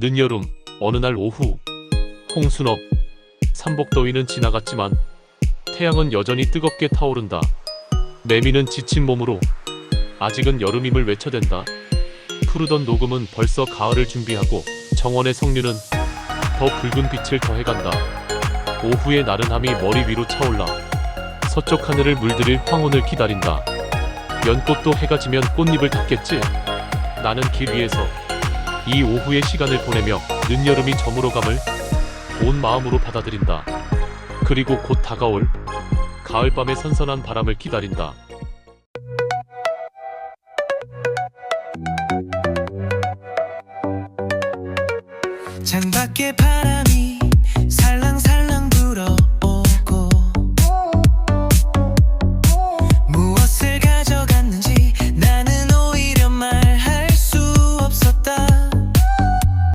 늦여름 어느 날 오후 홍순업 삼복더위는 지나갔지만 태양은 여전히 뜨겁게 타오른다. 매미는 지친 몸으로 아직은 여름임을 외쳐댄다. 푸르던 녹음은 벌써 가을을 준비하고 정원의 석류는 더 붉은 빛을 더해간다. 오후의 나른함이 머리 위로 차올라 서쪽 하늘을 물들일 황혼을 기다린다. 연꽃도 해가 지면 꽃잎을 닫겠지. 나는 길 위에서 이 오후의 시간을 보내며 늦여름이 저물어감을 온 마음으로 받아들인다. 그리고 곧 다가올 가을밤의 선선한 바람을 기다린다. 창밖에 바람이